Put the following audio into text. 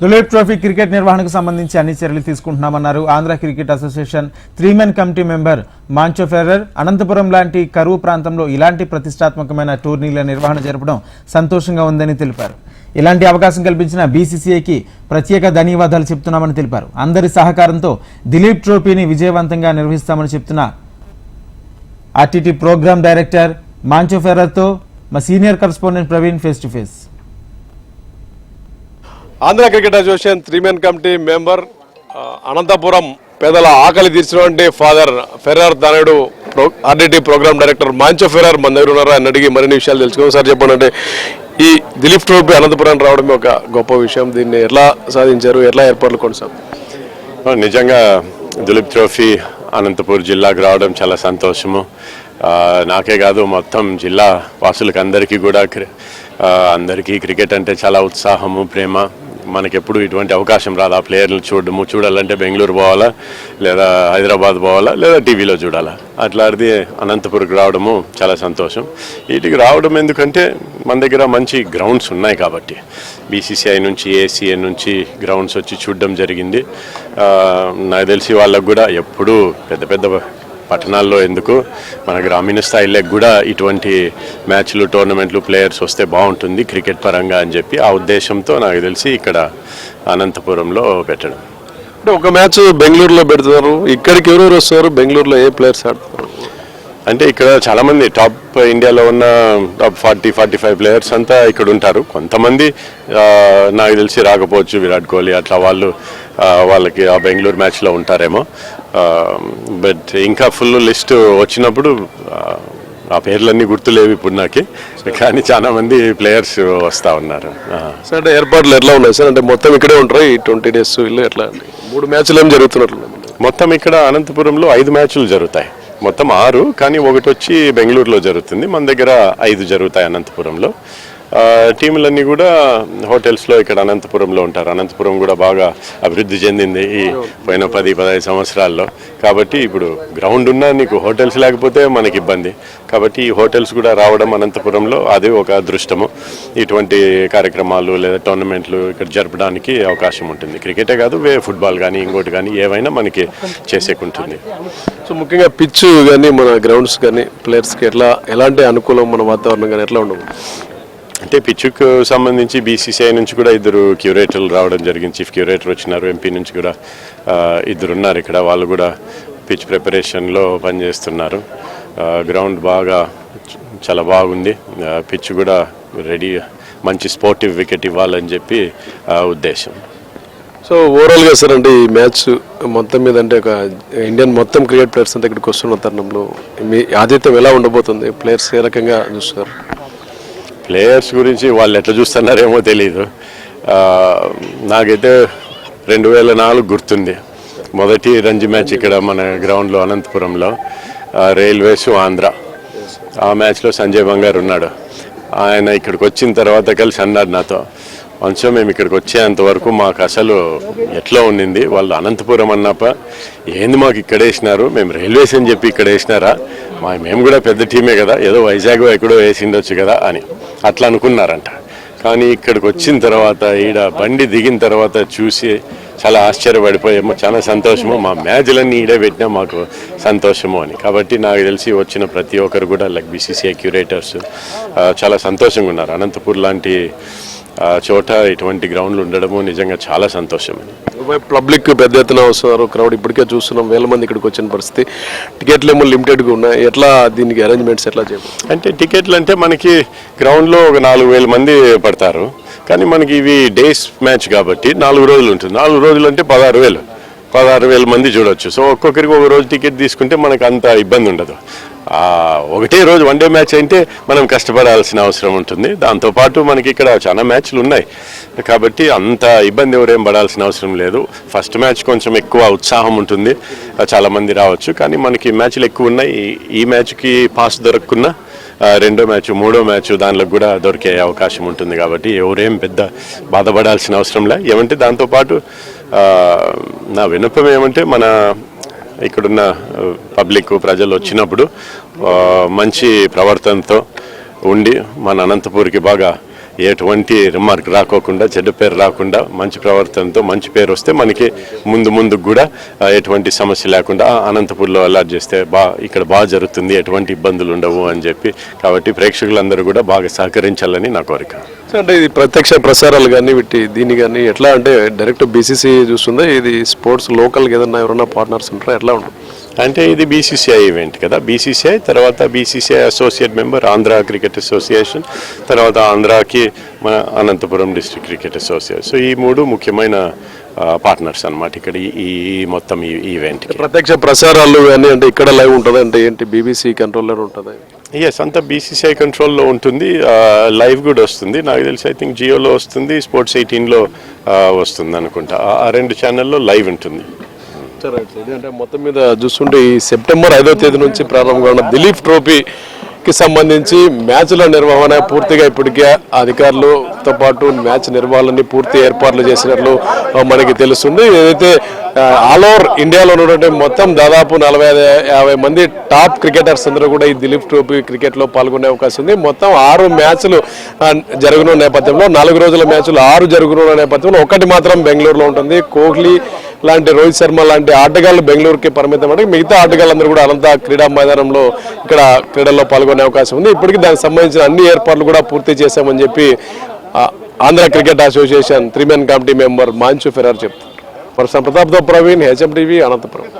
Duleep trophy cricket నిర్వహణకు సంబంధించి అన్ని చర్యలు తీసుకుంటున్నామన్నారు. Andhra cricket association three men committee member Moncho Ferrer Anantapuram లాంటి కరువు ప్రాంతంలో ఇలాంటి ప్రతిష్టాత్మకమైన టోర్నీల నిర్వహణ జరపడం సంతోషంగా ఉందని తెలిపారు. ఇలాంటి అవకాశం కల్పించిన బీసీసీఐకి ప్రత్యేక ధన్యవాదాలు చెప్తున్నామని తెలిపారు. అందరి సహకారంతో దిలీప్ ట్రోఫీని విజయవంతంగా నిర్వహిస్తామని చెప్తున్న ఆర్టీటీ ప్రోగ్రామ్ డైరెక్టర్ మాంచో ఫెర్రర్తో మా senior correspondent Praveen face to face Andhra cricket association three men committee member Anantapuram పేదల ఆకలి తీర్చినటువంటి father Ferrer దానుడు pro RDT program director Moncho Ferrer మన దగ్గర ఉన్నారు ఆయన అడిగి మరిన్ని విషయాలు తెలుసుకుందాం. సార్ చెప్పండి అంటే ఈ దిలీప్ ట్రోఫీ అనంతపురం రావడం ఒక గొప్ప విషయం. దీన్ని ఎట్లా సాధించారు? ఎట్లా ఏర్పాట్లు కొనసాగు నిజంగా దిలీప్ ట్రోఫీ అనంతపూర్ జిల్లాకు రావడం చాలా సంతోషము. నాకే కాదు మొత్తం జిల్లా వాసులకు అందరికీ కూడా క్రి- అందరికీ క్రికెట్ అంటే చాలా ఉత్సాహము ప్రేమ. మనకెప్పుడు ఇటువంటి అవకాశం రాదు? ఆ ప్లేయర్లు చూడడము చూడాలంటే బెంగళూరు పోవాలా? లేదా హైదరాబాద్ పోవాలా? లేదా టీవీలో చూడాలా? అట్లాంటిది అనంతపురకు రావడము చాలా సంతోషం. వీటికి రావడం ఎందుకంటే మన దగ్గర మంచి గ్రౌండ్స్ ఉన్నాయి కాబట్టి. బీసీసీఐ నుంచి ఏసీఐ నుంచి గ్రౌండ్స్ వచ్చి చూడడం జరిగింది. నాకు తెలిసి వాళ్ళకు కూడా ఎప్పుడూ పెద్ద పెద్ద పట్టణాల్లో ఎందుకు? మన గ్రామీణ స్థాయిలో కూడా ఇటువంటి మ్యాచ్లు టోర్నమెంట్లు ప్లేయర్స్ వస్తే బాగుంటుంది క్రికెట్ పరంగా అని చెప్పి ఆ ఉద్దేశంతో నాకు తెలిసి ఇక్కడ అనంతపురంలో పెట్టడం. అంటే ఒక మ్యాచ్ బెంగళూరులో పెడుతున్నారు ఇక్కడికి ఎవరెవరు వస్తున్నారు బెంగళూరులో ఏ ప్లేయర్స్ ఆడుతున్నారు అంటే ఇక్కడ చాలా మంది టాప్ ఇండియాలో ఉన్న top forty forty five players అంతా ఇక్కడ ఉంటారు. కొంతమంది నాకు తెలిసి రాకపోవచ్చు విరాట్ కోహ్లీ అట్లా వాళ్ళు వాళ్ళకి ఆ బెంగళూరు మ్యాచ్లో ఉంటారేమో. బట్ ఇంకా ఫుల్ లిస్ట్ వచ్చినప్పుడు ఆ, పేర్లన్నీ గుర్తులేవు ఇప్పుడు నాకు. కానీ చాలా మంది ప్లేయర్స్ వస్తూ ఉన్నారు. సార్ అంటే ఏర్పాట్లు ఎట్లా ఉన్నాయి సార్? అంటే మొత్తం ఇక్కడే ఉంటారు? ఈ ట్వంటీ డేస్ ఇల్లు ఎట్లా? మూడు మ్యాచ్లు ఏం జరుగుతున్నట్లు మొత్తం ఇక్కడ అనంతపురంలో ఐదు మ్యాచ్లు జరుగుతాయి. మొత్తం ఆరు కానీ ఒకటి వచ్చి బెంగళూరులో జరుగుతుంది. మన దగ్గర ఐదు జరుగుతాయి అనంతపురంలో. టీములన్నీ కూడా హోటల్స్లో ఇక్కడ అనంతపురంలో ఉంటారు. అనంతపురం కూడా బాగా అభివృద్ధి చెందింది ఈ పోయిన పది పదహైదు సంవత్సరాల్లో. కాబట్టి ఇప్పుడు గ్రౌండ్ ఉన్నా నీకు హోటల్స్ లేకపోతే మనకి ఇబ్బంది. కాబట్టి ఈ హోటల్స్ కూడా రావడం అనంతపురంలో అది ఒక అదృష్టము. ఇటువంటి కార్యక్రమాలు లేదా టోర్నమెంట్లు ఇక్కడ జరపడానికి అవకాశం ఉంటుంది. క్రికెటే కాదు వే ఫుట్బాల్ కానీ ఇంకోటి కానీ ఏవైనా మనకి చేసేకుంటుంది. సో ముఖ్యంగా పిచ్ కానీ మన గ్రౌండ్స్ కానీ ప్లేయర్స్కి ఎట్లా ఎలాంటి అనుకూలం మన వాతావరణం కానీ ఎట్లా ఉండవు అంటే పిచ్చుకు సంబంధించి బీసీసీఐ నుంచి కూడా ఇద్దరు క్యూరేటర్లు రావడం జరిగింది. చీఫ్ క్యూరేటర్ వచ్చినారు ఎంపీ నుంచి కూడా ఇద్దరు ఉన్నారు ఇక్కడ. వాళ్ళు కూడా పిచ్ ప్రిపరేషన్లో పనిచేస్తున్నారు. గ్రౌండ్ బాగా చాలా బాగుంది. పిచ్ కూడా రెడీ మంచి స్పోర్టివ్ వికెట్ ఇవ్వాలని చెప్పి ఉద్దేశం. సో ఓవరాల్గా సార్ అంటే ఈ మ్యాచ్ మొత్తం మీద అంటే ఒక ఇండియన్ మొత్తం క్రికెట్ ప్లేయర్స్ అంతా ఇక్కడికి వస్తున్న తరుణంలో మీ ఆతిథ్యం ఎలా ఉండబోతుంది? ప్లేయర్స్ ఏ రకంగా చూస్తారు? ప్లేయర్స్ గురించి వాళ్ళు ఎట్లా చూస్తున్నారేమో తెలియదు నాకైతే రెండు వేల నాలుగు గుర్తుంది. మొదటి రంజీ మ్యాచ్ ఇక్కడ మన గ్రౌండ్లో అనంతపురంలో రైల్వేస్ ఆంధ్ర. ఆ మ్యాచ్లో సంజయ్ బంగారు ఉన్నాడు. ఆయన ఇక్కడికి వచ్చిన తర్వాత కలిసి అన్నాడు నాతో కొంచెం మేము ఇక్కడికి వచ్చేంత వరకు మాకు అసలు ఎట్లా ఉండింది? వాళ్ళు అనంతపురం అన్నప్ప ఏంది మాకు ఇక్కడ వేసినారు? మేము రైల్వేస్ అని చెప్పి ఇక్కడ వేసినారా? మా మేము కూడా పెద్ద టీమే కదా ఏదో వైజాగ్ ఎక్కడో వేసిండొచ్చు కదా అని. అట్లా అనుకున్నారంట. కానీ ఇక్కడికి వచ్చిన తర్వాత ఈడ బండి దిగిన తర్వాత చూసి చాలా ఆశ్చర్యపడిపోయాము చాలా సంతోషము. మా మ్యాచ్లన్నీ ఈడే పెట్టినా మాకు సంతోషము అని. కాబట్టి నాకు తెలిసి వచ్చిన ప్రతి ఒక్కరు కూడా లైక్ బీసీసీఐ క్యూరేటర్స్ చాలా సంతోషంగా ఉన్నారు. అనంతపూర్ లాంటి చోట ఇటువంటి గ్రౌండ్లు ఉండడము నిజంగా చాలా సంతోషం పబ్లిక్ పెద్ద ఎత్తున వస్తున్నారు క్రౌడ్ ఇప్పటికే చూస్తున్నాం వేల మంది ఇక్కడికి వచ్చిన పరిస్థితి. టికెట్లు ఏమో లిమిటెడ్గా ఉన్నాయి ఎట్లా దీనికి అరేంజ్మెంట్స్ ఎట్లా చేయాలి అంటే టికెట్లు అంటే మనకి గ్రౌండ్లో ఒక నాలుగు వేల మంది పడతారు. కానీ మనకి ఇవి డేస్ మ్యాచ్ కాబట్టి నాలుగు రోజులు ఉంటుంది. నాలుగు రోజులు అంటే పదహారు వేలు. పదహారు వేల మంది చూడొచ్చు. సో ఒక్కొక్కరికి ఒక రోజు టికెట్ తీసుకుంటే మనకు అంత ఇబ్బంది ఉండదు. ఒకటే రోజు వన్ డే మ్యాచ్ అంటే మనం కష్టపడాల్సిన అవసరం ఉంటుంది. దాంతోపాటు మనకి ఇక్కడ చాలా మ్యాచ్లు ఉన్నాయి. కాబట్టి అంత ఇబ్బంది ఎవరేం పడాల్సిన అవసరం లేదు. ఫస్ట్ మ్యాచ్ కొంచెం ఎక్కువ ఉత్సాహం ఉంటుంది. చాలామంది చాలా మంది రావచ్చు. కానీ మనకి మ్యాచ్లు ఎక్కువ ఉన్నాయి. ఈ- మ్యాచ్కి పాస్ దొరకకున్నా రెండో మ్యాచ్ మూడో మ్యాచ్ దానిలో కూడా దొరికే అవకాశం ఉంటుంది కాబట్టి ఎవరేం పెద్ద బాధపడాల్సిన అవసరం లే. ఏమంటే దాంతోపాటు నా విన్నపం ఏమంటే మన ఇక్కడున్న పబ్లిక్ ప్రజలు వచ్చినప్పుడు మంచి ప్రవర్తనతో ఉండి మన అనంతపూర్కి బాగా ఎటువంటి రిమార్క్ రాకోకుండా చెడ్డ పేరు రాకుండా మంచి ప్రవర్తనతో మంచి పేరు వస్తే మనకి ముందు ముందు కూడా ఎటువంటి సమస్య లేకుండా "ఆ, అనంతపూర్లో అలాట్ చేస్తే బా ఇక్కడ బాగా జరుగుతుంది ఎటువంటి ఇబ్బందులు ఉండవు అని చెప్పి కాబట్టి ప్రేక్షకులందరూ కూడా బాగా సహకరించాలని నా కోరిక. అంటే ఇది ప్రత్యక్ష ప్రసారాలు కానీ వీటి దీన్ని కానీ ఎట్లా అంటే డైరెక్ట్ బీసీసీ చూస్తుందా? ఇది స్పోర్ట్స్ లోకల్గా ఏదన్నా ఎవరైనా పార్ట్నర్స్ ఉంటారా? ఎట్లా ఉంటుంది? అంటే ఇది బీసీసీఐ ఈవెంట్ కదా. బీసీసీఐ తర్వాత BCCI associate member Andhra cricket association తర్వాత ఆంధ్రాకి మన Anantapuram district cricket association so ఈ మూడు ముఖ్యమైన పార్ట్నర్స్ అన్నమాట ఇక్కడ ఈ- మొత్తం ఈ ఈవెంట్కి ప్రత్యక్ష ప్రసారాలు కానీ అంటే ఇక్కడ లైవ్ ఉంటుంది? అంటే ఏంటి? బీబీసీ కంట్రోలర్ ఉంటుంది? ఎస్ అంతా బీసీసీఐ కంట్రోల్లో ఉంటుంది. లైవ్ కూడా వస్తుంది. నాకు తెలిసి ఐ థింక్ జియోలో వస్తుంది స్పోర్ట్స్ ఎయిటీన్లో వస్తుంది అనుకుంటా. ఆ- రెండు ఛానల్లో లైవ్ ఉంటుంది. సార్. అంటే మొత్తం మీద చూస్తుంటే ఈ సెప్టెంబర్ ఐదో తేదీ నుంచి ప్రారంభంగా ఉన్న దిలీప్ కి సంబంధించి మ్యాచ్ల నిర్వహణ పూర్తిగా ఇప్పటికే అధికారులతో పాటు మ్యాచ్ నిర్వహణని పూర్తి ఏర్పాట్లు చేసినట్లు మనకి తెలుస్తుంది. ఏదైతే ఆల్ ఓవర్ ఇండియాలో ఉన్నటువంటి మొత్తం దాదాపు నలభై ఐదు యాభై మంది టాప్ క్రికెటర్స్ అందరూ కూడా ఈ దిలీప్ ట్రోఫీ క్రికెట్లో పాల్గొనే అవకాశం ఉంది. మొత్తం ఆరు మ్యాచ్లు జరుగున జరగనున్న నేపథ్యంలో నాలుగు రోజుల మ్యాచ్లు ఆరు జరుగున నేపథ్యంలో ఒకటి మాత్రం బెంగళూరులో ఉంటుంది. కోహ్లీ లాంటి రోహిత్ శర్మ లాంటి ఆటగాళ్ళు బెంగళూరుకి పరిమితం అంటే మిగతా ఆటగాళ్ళందరూ కూడా అనంత క్రీడా మైదానంలో ఇక్కడ క్రీడల్లో పాల్గొనే అవకాశం ఉంది. ఇప్పటికీ దానికి సంబంధించిన అన్ని ఏర్పాట్లు కూడా పూర్తి చేశామని చెప్పి Andhra cricket association three men committee member Moncho Ferrer చెప్తారు పర్సన్ ప్రతాప్తో ప్రవీణ్ హెచ్ఎం టీవీ అనంతపురం.